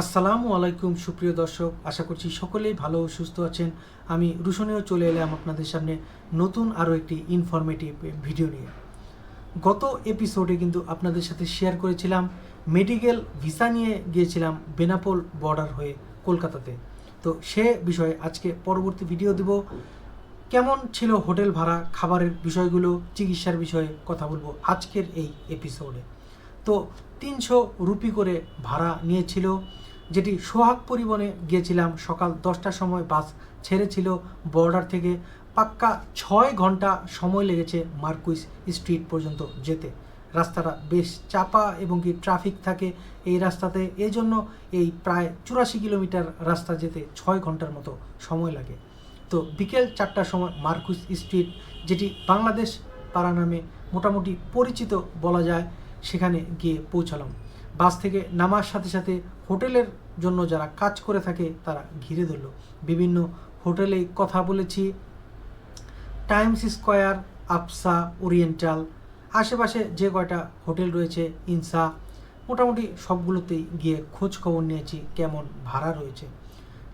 আসসালামু আলাইকুম, সুপ্রিয় দর্শক। আশা করছি সকলেই ভালো ও সুস্থ আছেন। আমি রুশনেও চলে এলাম আপনাদের সামনে নতুন আরও একটি ইনফরমেটিভ ভিডিও নিয়ে। গত এপিসোডে কিন্তু আপনাদের সাথে শেয়ার করেছিলাম মেডিকেল ভিসা নিয়ে গিয়েছিলাম বেনাপোল বর্ডার হয়ে কলকাতাতে। তো সে বিষয়ে আজকে পরবর্তী ভিডিও দেব। কেমন ছিল হোটেল ভাড়া, খাবারের বিষয়গুলো, চিকিৎসার বিষয়ে কথা বলব আজকের এই এপিসোডে তো তিনশো রুপি করে ভাড়া নিয়েছিল, যেটি সোহাগ পরিবহনে গিয়েছিলাম সকাল দশটার সময় বাস ছেড়েছিল বর্ডার থেকে। পাক্কা ছয় ঘণ্টা সময় লেগেছে মার্কুইস স্ট্রিট পর্যন্ত যেতে। রাস্তাটা বেশ চাপা এবং কি ট্রাফিক থাকে এই রাস্তাতে এই জন্য এই প্রায় চুরাশি কিলোমিটার রাস্তা যেতে ছয় ঘণ্টার মতো সময় লাগে। তো বিকেল চারটার সময় মার্কুইস স্ট্রিট, যেটি বাংলাদেশ পাড়া নামে মোটামুটি পরিচিত বলা যায় সেখানে গিয়ে পৌঁছালাম। বাস থেকে নামার সাথে সাথে হোটেলের জন্য যারা কাজ করে থাকে, তারা ঘিরে ধরলো। বিভিন্ন হোটেলে কথা বলেছি। টাইমস স্কোয়ার, আফসা, ওরিয়েন্টাল, আশেপাশে যে কয়টা হোটেল রয়েছে, ইনসা, মোটামুটি সবগুলোতেই গিয়ে খোঁজ খবর নিয়েছি, কেমন ভাড়া রয়েছে।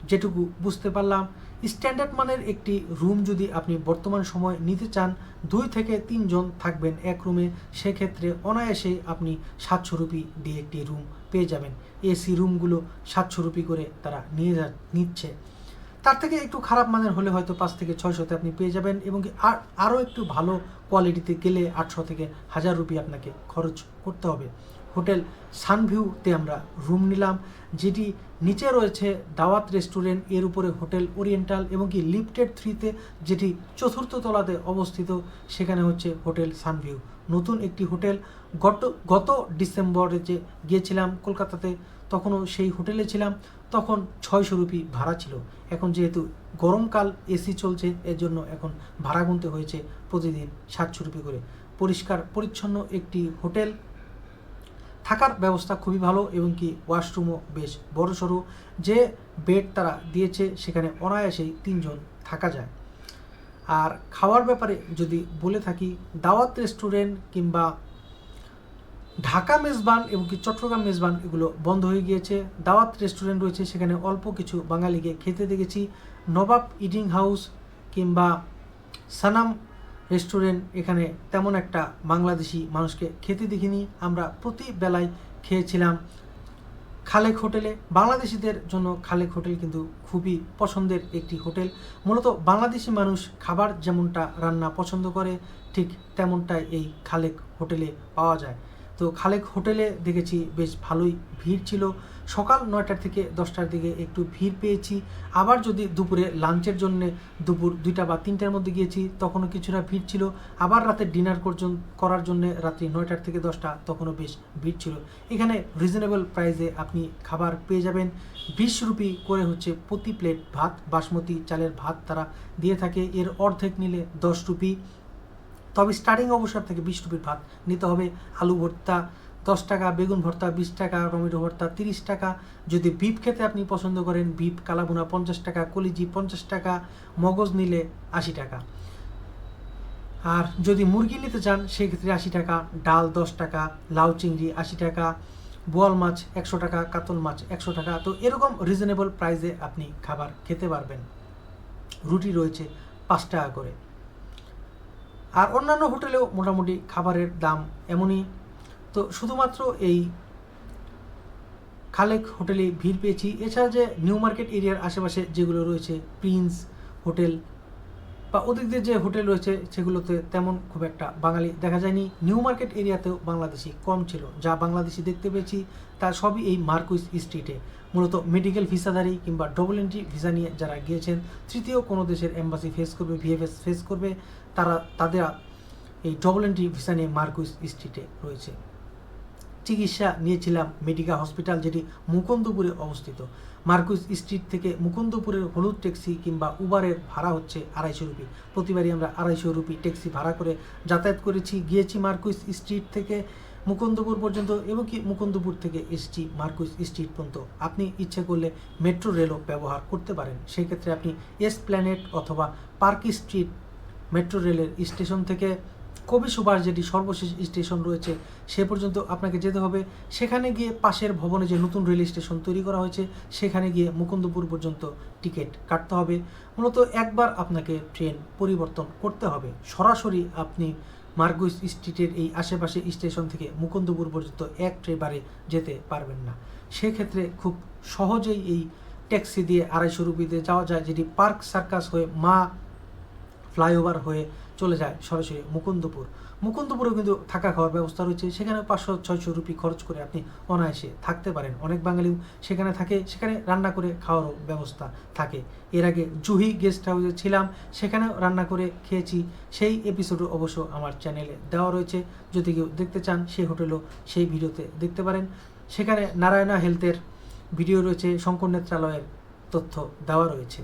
যেটুকু বুঝতে পারলাম, স্ট্যান্ডার্ড মানের একটি রুম যদি আপনি বর্তমান সময় নিতে চান, দুই থেকে তিনজন থাকবেন এক রুমে, সেক্ষেত্রে অনায়াসেই আপনি সাতশো রুপি দিয়ে একটি রুম পেয়ে যাবেন। এসি রুমগুলো সাতশো রুপি করে তারা নিয়ে যা, নিচ্ছে। তার থেকে একটু খারাপ মানের হলে হয়তো পাঁচ থেকে ছয়শোতে আপনি পেয়ে যাবেন এবং আর, আরও একটু ভালো কোয়ালিটিতে গেলে আটশো থেকে হাজার রুপি আপনাকে খরচ করতে হবে। হোটেল সানভিউতে আমরা রুম নিলাম, যেটি নিচে রয়েছে দাওয়াত রেস্টুরেন্ট, এর উপরে হোটেল ওরিয়েন্টাল এবং কি লিফটেড থ্রিতে, যেটি চতুর্থ তলাতে অবস্থিত, সেখানে হচ্ছে হোটেল সানভিউ। নতুন একটি হোটেল, গত গত ডিসেম্বরে যে গিয়েছিলাম কলকাতাতে, তখনও সেই হোটেলে ছিলাম, তখন ছয়শো রুপি ভাড়া ছিল। এখন যেহেতু গরমকাল এসি চলছে এর জন্য এখন ভাড়া গুনতে হয়েছে প্রতিদিন সাতশো রুপি করে। পরিষ্কার, পরিচ্ছন্ন একটি হোটেল থাকার ব্যবস্থা খুবই ভালো এবং কি ওয়াশরুমও বেশ বড় সড়ো যে বেড তারা দিয়েছে সেখানে অনায়াসেই তিনজন থাকা যায়। আর খাওয়ার ব্যাপারে যদি বলে থাকি, দাওয়াত রেস্টুরেন্ট কিংবা ঢাকা মেজবান এবং কি চট্টগ্রাম মেজবান এগুলো বন্ধ হয়ে গিয়েছে। দাওয়াত রেস্টুরেন্ট রয়েছে, সেখানে অল্প কিছু বাঙালিকে খেতে দেখেছি। নবাব ইডিং হাউস কিংবা সানাম রেস্টুরেন্ট এখানে তেমন একটা বাংলাদেশি মানুষকে খেতে দেখিনি। আমরা প্রতি বেলায় খেয়েছিলাম খালেক হোটেলে। বাংলাদেশিদের জন্য খালেক হোটেল কিন্তু খুবই পছন্দের একটি হোটেল। মূলত বাংলাদেশি মানুষ খাবার যেমনটা রান্না পছন্দ করে, ঠিক তেমনটাই এই খালেক হোটেলে পাওয়া যায়। তো খালেক হোটেলে দেখেছি বেশ ভালোই ভিড় ছিল। সকাল নয়টার থেকে দশটার দিকে একটু ভিড় পেয়েছি। আবার যদি দুপুরে লাঞ্চের জন্য দুপুর দুইটা বা তিনটার মধ্যে গিয়েছি, তখনও কিছুটা ভিড় ছিল। আবার রাতে ডিনার করার জন্য রাত্রি নয়টার থেকে দশটা তখনও বেশ ভিড় ছিল। এখানে রিজনেবল প্রাইসে আপনি খাবার পেয়ে যাবেন। বিশ রুপি করে হচ্ছে প্রতি প্লেট ভাত, বাসমতি চালের ভাত তারা দিয়ে থাকে। এর অর্ধেক নিলে দশ রুপি। তবে স্টার্টিং অবসর থেকে বিশ রুপির ভাত নিতে হবে। আলু ভর্তা দশ টাকা, বেগুন ভর্তা বিশ টাকা, টমেটো ভর্তা তিরিশ টাকা। যদি বিপ খেতে আপনি পছন্দ করেন, বিপ, কালাভুনা পঞ্চাশ টাকা, কলিজি পঞ্চাশ টাকা, মগজ নিলে আশি টাকা। আর যদি মুরগি নিতে চান, সেক্ষেত্রে আশি টাকা, ডাল দশ টাকা, লাউ চিংড়ি আশি টাকা, বোয়াল মাছ একশো টাকা, কাতল মাছ একশো টাকা। তো এরকম রিজনেবল প্রাইসে আপনি খাবার খেতে পারবেন। রুটি রয়েছে পাঁচ টাকা করে। আর অন্যান্য হোটেলেও মোটামুটি খাবারের দাম এমনই। তো শুধুমাত্র এই খালেক হোটেলে ভিড় পেয়েছি। এছাড়া যে নিউ মার্কেট এরিয়ার আশেপাশে যেগুলো রয়েছে, প্রিন্স হোটেল বা ওদিক দিয়ে যে হোটেল রয়েছে, সেগুলোতে তেমন খুব একটা বাঙালি দেখা যায়নি। নিউ মার্কেট এরিয়াতেও বাংলাদেশি কম ছিল। যা বাংলাদেশি দেখতে পেয়েছি, তা সবই এই মার্কুইস স্ট্রিটে। মূলত মেডিকেল ভিসাধারী কিংবা ডবল এন্ট্রি ভিসা নিয়ে যারা গিয়েছেন, তৃতীয় কোনো দেশের এম্বাসি ফেস করবে, ভিএফএস ফেস করবে, তারা, তাদের এই ডবল এন্ট্রি ভিসা নিয়ে মার্কুইস স্ট্রিটে রয়েছে। চিকিৎসা নিয়েছিলাম মেডিকা হসপিটাল যেটি মুকুন্দপুরে অবস্থিত। মার্কুইস স্ট্রিট থেকে মুকুন্দপুরের হলুদ ট্যাক্সি কিংবা উবারের ভাড়া হচ্ছে আড়াইশো রুপি। প্রতিবারই আমরা আড়াইশো রুপি ট্যাক্সি ভাড়া করে যাতায়াত করেছি। গিয়েছি মার্কুইস স্ট্রিট থেকে মুকুন্দপুর পর্যন্ত এবং কি মুকুন্দপুর থেকে এসছি মার্কুইস স্ট্রিট পর্যন্ত। আপনি ইচ্ছে করলে মেট্রো রেলও ব্যবহার করতে পারেন। সেক্ষেত্রে আপনি এস প্ল্যানেট অথবা পার্ক স্ট্রিট মেট্রো রেলের স্টেশন থেকে কবি সুভাষ যেটি সর্বশেষ স্টেশন রয়েছে, সে পর্যন্ত আপনাকে যেতে হবে। সেখানে গিয়ে পাশের ভবনে যে নতুন রেল স্টেশন তৈরি করা হয়েছে, সেখানে গিয়ে মুকুন্দপুর পর্যন্ত টিকিট কাটতে হবে। মূলত একবার আপনাকে ট্রেন পরিবর্তন করতে হবে। সরাসরি আপনি মার্গুইস স্ট্রিটের এই আশেপাশে স্টেশন থেকে মুকুন্দপুর পর্যন্ত এক ট্রেবারে যেতে পারবেন না। সেক্ষেত্রে খুব সহজেই এই ট্যাক্সি দিয়ে আড়াইশো রুপিতে যাওয়া যায়, যেটি পার্ক সার্কাস হয়ে মা ফ্লাইওভার হয়ে চলে যায় সরাসরি মুকুন্দপুর। মুকুন্দপুরেও কিন্তু থাকা খাওয়ার ব্যবস্থা রয়েছে। সেখানে পাঁচশো, ছয়শো রুপি খরচ করে আপনি অনায়াসে থাকতে পারেন। অনেক বাঙালিও সেখানে থাকে, সেখানে রান্না করে খাওয়ারও ব্যবস্থা থাকে। এর আগে জুহি গেস্ট হাউসে ছিলাম, সেখানেও রান্না করে খেয়েছি। সেই এপিসোডও অবশ্য আমার চ্যানেলে দেওয়া রয়েছে। যদি কেউ দেখতে চান সেই হোটেলও সেই ভিডিওতে দেখতে পারেন। সেখানে নারায়ণা হেলথের ভিডিও রয়েছে, শঙ্কর নেত্রালয়ের তথ্য দেওয়া রয়েছে।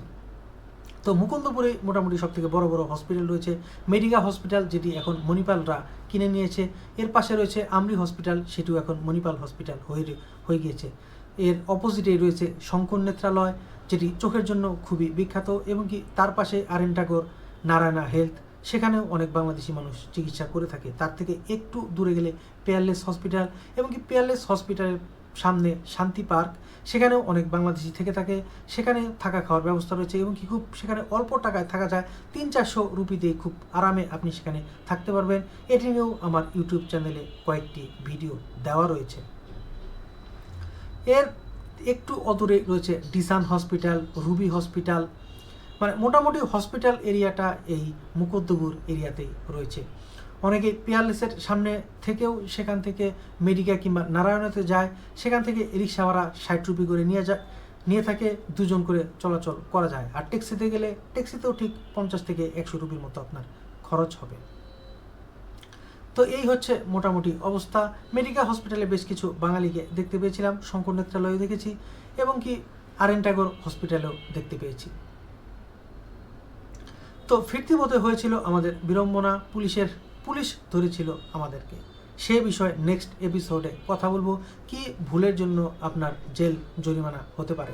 তো মুকুন্দপুরে মোটামুটি সব থেকে বড় বড় হসপিটাল রয়েছে। মেডিকা হসপিটাল যেটি এখন মণিপালরা কিনে নিয়েছে। এর পাশে রয়েছে আমরি হসপিটাল সেটিও এখন মণিপাল হসপিটাল হয়ে হয়ে গিয়েছে। এর অপোজিটে রয়েছে শঙ্কর নেত্রালয়, যেটি চোখের জন্য খুবই বিখ্যাত, এবং কি তার পাশে আরেন আরেনটাগর নারায়ণা হেলথ সেখানেও অনেক বাংলাদেশি মানুষ চিকিৎসা করে থাকে। তার থেকে একটু দূরে গেলে পেয়ারলেস হসপিটাল এবং কি পেয়ারলেস হসপিটালের সামনে শান্তি পার্ক, সেখানেও অনেক বাংলাদেশি থেকে থাকে, সেখানে থাকা খাওয়ার ব্যবস্থা রয়েছে এবং কি খুব সেখানে অল্প টাকায় থাকা যায় তিন চারশো রুপিতে খুব আরামে আপনি সেখানে থাকতে পারবেন। এটি নিয়েও আমার ইউটিউব চ্যানেলে কয়েকটি ভিডিও দেওয়া রয়েছে। এর একটু অদূরে রয়েছে ডিসান হসপিটাল, রুবি হসপিটাল মানে মোটামুটি হসপিটাল এরিয়াটা এই মুকদ্দপুর এরিয়াতেই রয়েছে। অনেকে পিয়ারলেসের সামনে থেকেও সেখান থেকে মেডিকা কিংবা নারায়ণতে যায়। সেখান থেকে রিক্সা ভাড়া ষাট রুপি করে নিয়ে যায়, নিয়ে থাকে, দুজন করে চলাচল করা যায়। আর ট্যাক্সিতে গেলে, ট্যাক্সিতেও ঠিক পঞ্চাশ থেকে একশো রুপির মতো আপনার খরচ হবে। তো এই হচ্ছে মোটামুটি অবস্থা। মেডিকা হসপিটালে বেশ কিছু বাঙালিকে দেখতে পেয়েছিলাম, শঙ্কর নেত্রালয়ে দেখেছি এবং কি আরেন ট্যাগর হসপিটালেও দেখতে পেয়েছি। তো ফিরতি পথে হয়েছিল আমাদের বিড়ম্বনা, পুলিশের পুলিশ ধরেছিল আমাদেরকে। সে বিষয়ে নেক্সট এপিসোডে কথা বলব কি ভুলের জন্য আপনার জেল জরিমানা হতে পারে।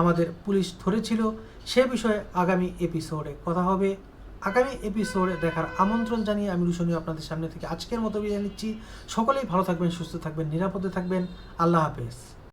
আমাদের পুলিশ ধরেছিল, সে বিষয়ে আগামী এপিসোডে কথা হবে। আগামী এপিসোডে দেখার আমন্ত্রণ জানিয়ে আমি রুশনী আপনাদের সামনে থেকে আজকের মতো বিদায় নিচ্ছি। সকলেই ভালো থাকবেন, সুস্থ থাকবেন, নিরাপদে থাকবেন। আল্লাহ হাফেজ।